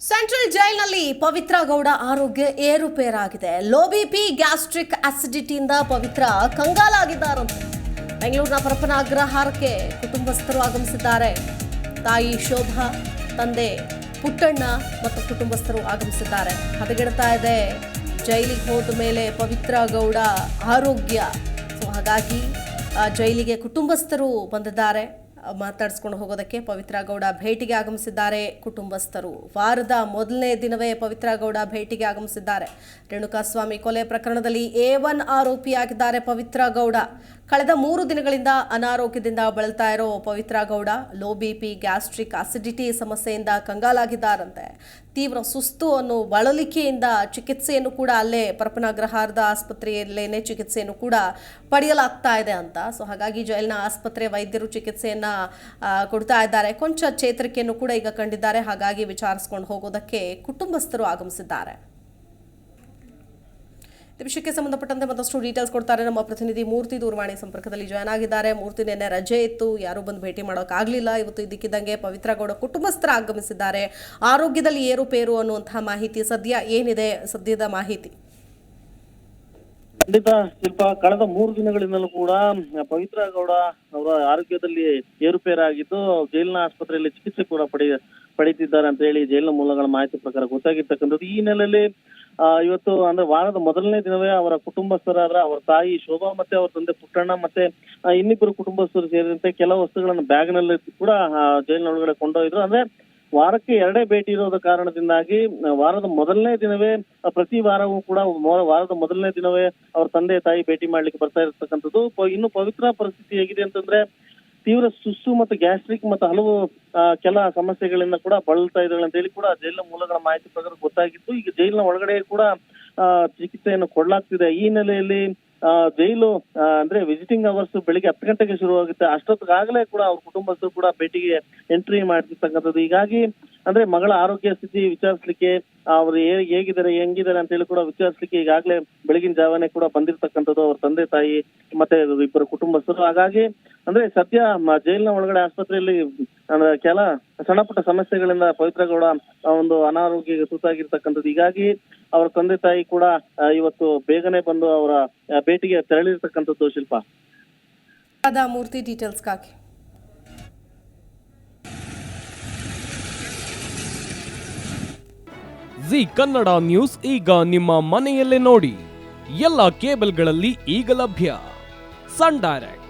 Central ಜೈಲ್ನಲ್ಲಿ Pavithra Gowda ಆರೋಗ್ಯ ಏರುಪೇರಾಗಿದೆ. Low BP gastric ಆಸಿಡಿಟಿಯಿಂದ ಪವಿತ್ರ ಕಂಗಾಲಾಗಿದ್ದಾರಂತೆ ಬೆಂಗಳೂರಿನ ಪರಪ್ಪನ ಅಗ್ರಹಾರಕ್ಕೆ ಕುಟುಂಬಸ್ಥರು ಆಗಮಿಸಿದ್ದಾರೆ. ತಾಯಿ ಶೋಭಾ, ತಂದೆ ಪುಟ್ಟಣ್ಣ ಮತ್ತು ಕುಟುಂಬಸ್ಥರು ಆಗಮಿಸಿದ್ದಾರೆ. ಹದಗೆಡ್ತಾ ಇದೆ. ಜೈಲಿಗೆ ಹೋದ ಮೇಲೆ ಪವಿತ್ರ ಗೌಡ ಆರೋಗ್ಯ. ಸೊ, ಹಾಗಾಗಿ ಜೈಲಿಗೆ ಕುಟುಂಬಸ್ಥರು ಬಂದಿದ್ದಾರೆ. ಮಾತಾಡಿಸ್ಕೊಂಡು ಹೋಗೋದಕ್ಕೆ ಪವಿತ್ರ ಗೌಡ ಭೇಟಿಗೆ ಆಗಮಿಸಿದ್ದಾರೆ. ಕುಟುಂಬಸ್ಥರು ವಾರದ ಮೊದಲನೇ ದಿನವೇ ಪವಿತ್ರ ಗೌಡ ಭೇಟಿಗೆ ಆಗಮಿಸಿದ್ದಾರೆ. ರೇಣುಕಾಸ್ವಾಮಿ ಕೊಲೆ ಪ್ರಕರಣದಲ್ಲಿ ಎ ಒನ್ ಆರೋಪಿಯಾಗಿದ್ದಾರೆ ಪವಿತ್ರ ಗೌಡ ಕಳೆದ ಮೂರು ದಿನಗಳಿಂದ ಅನಾರೋಗ್ಯದಿಂದ ಬಳಲ್ತಾ ಇರೋ Pavithra Gowda low B P, gastric acidity ಸಮಸ್ಯೆಯಿಂದ ಕಂಗಾಲಾಗಿದ್ದಾರಂತೆ. ತೀವ್ರ ಸುಸ್ತು ಅನ್ನೋ ಬಳಲಿಕೆಯಿಂದ ಚಿಕಿತ್ಸೆಯನ್ನು ಕೂಡ ಅಲ್ಲೇ ಪರಪನಗ್ರಹಾರದ ಆಸ್ಪತ್ರೆಯಲ್ಲೇನೆ ಚಿಕಿತ್ಸೆಯನ್ನು ಕೂಡ ಪಡೆಯಲಾಗ್ತಾ ಇದೆ ಅಂತ. ಸೊ ಹಾಗಾಗಿ ಜೈಲ್ನ ಆಸ್ಪತ್ರೆ ವೈದ್ಯರು ಚಿಕಿತ್ಸೆಯನ್ನ ಕೊಡ್ತಾ ಇದ್ದಾರೆ. ಕೊಂಚ ಚೇತರಿಕೆಯನ್ನು ಕೂಡ ಈಗ ಕಂಡಿದ್ದಾರೆ. ಹಾಗಾಗಿ ವಿಚಾರಿಸ್ಕೊಂಡು ಹೋಗೋದಕ್ಕೆ ಕುಟುಂಬಸ್ಥರು ಆಗಮಿಸಿದ್ದಾರೆ. ವಿಷಯಕ್ಕೆ ಸಂಬಂಧಪಟ್ಟಂತೆ ಮತ್ತಷ್ಟು ಡೀಟೇಲ್ಸ್ ಕೊಡ್ತಾರೆ. ನಮ್ಮ ಪ್ರತಿನಿಧಿ ಮೂರ್ತಿ ದೂರವಾಣಿ ಸಂಪರ್ಕದಲ್ಲಿ ಜಾಯ್ನ್ ಆಗಿದ್ದಾರೆ. ಮೂರ್ತಿ ನಿನ್ನೆ ರಜೆ ಇತ್ತು. ಯಾರು ಬಂದು ಭೇಟಿ ಮಾಡೋಕ್ಕಾಗಲಿಲ್ಲ. ಇವತ್ತು ಇದಕ್ಕಿದ್ದಂಗೆ ಪವಿತ್ರ ಗೌಡ ಕುಟುಂಬಸ್ಥರ ಆಗಮಿಸಿದ್ದಾರೆ. ಆರೋಗ್ಯದಲ್ಲಿ ಏರುಪೇರು ಅನ್ನುವಂತಹ ಮಾಹಿತಿ ಸದ್ಯ ಏನಿದೆ? ಸದ್ಯದ ಮಾಹಿತಿ. ಖಂಡಿತ, ಶಿಲ್ಪ, ಕಳೆದ ಮೂರು ದಿನಗಳಿಂದಲೂ ಕೂಡ ಪವಿತ್ರ ಗೌಡ ಅವರ ಆರೋಗ್ಯದಲ್ಲಿ ಏರುಪೇರಾಗಿದ್ದು, ಜೈಲಿನ ಆಸ್ಪತ್ರೆಯಲ್ಲಿ ಚಿಕಿತ್ಸೆ ಕೂಡ ಪಡೆಯ ಪಡೀತಿದ್ದಾರೆ ಅಂತ ಹೇಳಿ ಜೈಲಿನ ಮೂಲಗಳ ಮಾಹಿತಿ ಪ್ರಕಾರ ಗೊತ್ತಾಗಿರ್ತಕ್ಕಂಥದ್ದು. ಈ ಹಿನ್ನೆಲೆಯಲ್ಲಿ ಇವತ್ತು ಅಂದ್ರೆ ವಾರದ ಮೊದಲನೇ ದಿನವೇ ಅವರ ಕುಟುಂಬಸ್ಥರಾದ ಅವರ ತಾಯಿ ಶೋಭಾ ಮತ್ತೆ ಅವರ ತಂದೆ ಪುಟ್ಟಣ್ಣ ಮತ್ತೆ ಇನ್ನಿಬ್ಬರು ಕುಟುಂಬಸ್ಥರು ಸೇರಿದಂತೆ ಕೆಲವು ವಸ್ತುಗಳನ್ನ ಬ್ಯಾಗ್ನಲ್ಲಿ ಕೂಡ ಜೈಲಿನೊಳಗಡೆ ಕೊಂಡೊಯ್ದ್ರು. ಅಂದ್ರೆ ವಾರಕ್ಕೆ ಎರಡೇ ಭೇಟಿ ಇರೋದ ಕಾರಣದಿಂದಾಗಿ ವಾರದ ಮೊದಲನೇ ದಿನವೇ ಪ್ರತಿ ವಾರವೂ ಕೂಡ ವಾರದ ಮೊದಲನೇ ದಿನವೇ ಅವ್ರ ತಂದೆ ತಾಯಿ ಭೇಟಿ ಮಾಡ್ಲಿಕ್ಕೆ ಬರ್ತಾ ಇರತಕ್ಕಂಥದ್ದು. ಇನ್ನು ಪವಿತ್ರ ಪರಿಸ್ಥಿತಿ ಹೇಗಿದೆ ಅಂತಂದ್ರೆ ತೀವ್ರ ಸುಸ್ಸು ಮತ್ತು ಗ್ಯಾಸ್ಟ್ರಿಕ್ ಮತ್ತು ಹಲವು ಕೆಲ ಸಮಸ್ಯೆಗಳಿಂದ ಕೂಡ ಬಳಲ್ತಾ ಇದ್ದಾಳೆ ಅಂತ ಹೇಳಿ ಕೂಡ ಜೈಲಿನ ಮೂಲಗಳ ಮಾಹಿತಿ ಪ್ರಕಾರ ಗೊತ್ತಾಗಿತ್ತು. ಈಗ ಜೈಲಿನ ಒಳಗಡೆ ಕೂಡ ಚಿಕಿತ್ಸೆಯನ್ನು ಕೊಡಲಾಗ್ತಿದೆ. ಈ ಹಿನ್ನೆಲೆಯಲ್ಲಿ ಜೈಲು ಅಂದ್ರೆ ವಿಸಿಟಿಂಗ್ ಅವರ್ಸ್ ಬೆಳಿಗ್ಗೆ ಹತ್ತು ಗಂಟೆಗೆ ಶುರುವಾಗುತ್ತೆ. ಅಷ್ಟೊತ್ತಿಗಾಗಲೇ ಕೂಡ ಅವ್ರ ಕುಟುಂಬಸ್ಥರು ಕೂಡ ಭೇಟಿಗೆ ಎಂಟ್ರಿ ಮಾಡ್ತಿರ್ತಕ್ಕಂಥದ್ದು. ಹೀಗಾಗಿ, ಅಂದ್ರೆ ಮಗಳ ಆರೋಗ್ಯ ಸ್ಥಿತಿ ವಿಚಾರಿಸ್ಲಿಕ್ಕೆ, ಅವ್ರು ಹೇಗಿದ್ದಾರೆ, ಹೆಂಗಿದ್ದಾರೆ ಅಂತ ಹೇಳಿ ಕೂಡ ವಿಚಾರಿಸ್ಲಿಕ್ಕೆ ಈಗಾಗಲೇ ಬೆಳಗಿನ ಜಾವನೆ ಕೂಡ ಬಂದಿರ್ತಕ್ಕಂಥದ್ದು ಅವ್ರ ತಂದೆ ತಾಯಿ ಮತ್ತೆ ಇಬ್ಬರು ಕುಟುಂಬಸ್ಥರು. ಹಾಗಾಗಿ ಅಂದ್ರೆ ಸದ್ಯ ಮ- ಜೈಲಿನ ಒಳಗಡೆ ಆಸ್ಪತ್ರೆಯಲ್ಲಿ ಅಂದ್ರೆ ಕೆಲ ಸಣ್ಣ ಪುಟ್ಟ ಸಮಸ್ಯೆಗಳಿಂದ ಪವಿತ್ರ ಗೌಡ ಒಂದು ಅನಾರೋಗ್ಯಕ್ಕೆ ತುತ್ತಾಗಿರ್ತಕ್ಕಂಥದ್ದು. ಹೀಗಾಗಿ ಅವರ ತಂದೆ ತಾಯಿ ಕೂಡ ಇವತ್ತು ಬೇಗನೆ ಬಂದು ಅವರ ಭೇಟಿಗೆ ತೆರಳಿರ್ತಕ್ಕಂಥದ್ದು ಶಿಲ್ಪ. ಮೂರ್ತಿ ಡೀಟೇಲ್ಸ್ಗಾಗಿ ಜಿ ಕನ್ನಡ ನ್ಯೂಸ್ ಈಗ ನಿಮ್ಮ ಮನೆಯಲ್ಲೇ ನೋಡಿ. ಎಲ್ಲ ಕೇಬಲ್ಗಳಲ್ಲಿ ಈಗ ಲಭ್ಯ. Sun Direct.